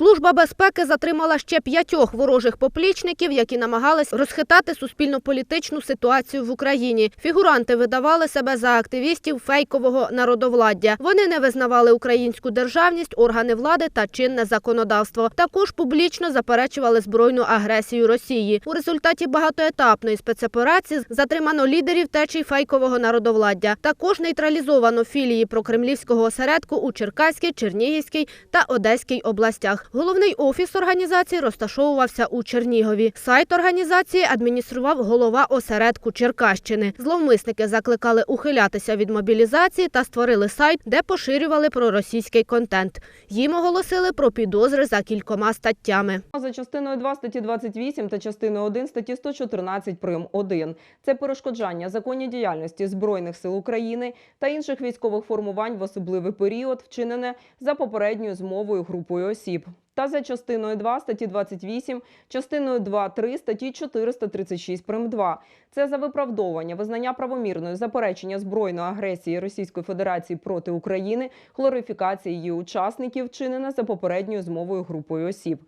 Служба безпеки затримала ще п'ятьох ворожих поплічників, які намагались розхитати суспільно-політичну ситуацію в Україні. Фігуранти видавали себе за активістів фейкового народовладдя. Вони не визнавали українську державність, органи влади та чинне законодавство. Також публічно заперечували збройну агресію Росії. У результаті багатоетапної спецоперації затримано лідерів течій фейкового народовладдя. Також нейтралізовано філії прокремлівського осередку у Черкаській, Чернігівській та Одеській областях. Головний офіс організації розташовувався у Чернігові. Сайт організації адміністрував голова осередку Черкащини. Зловмисники закликали ухилятися від мобілізації та створили сайт, де поширювали проросійський контент. Їм оголосили про підозри за кількома статтями. За частиною 2 статті 28 та частиною 1 статті 114 прим. 1. Це перешкоджання законній діяльності Збройних сил України та інших військових формувань в особливий період, вчинене за попередньою змовою групою осіб. Та за частиною 2 статті 28, частиною 2.3 статті 436 прим. 2. Це за виправдовування, визнання правомірної заперечення збройної агресії Російської Федерації проти України, хлорифікації її учасників, вчинена за попередньою змовою групою осіб.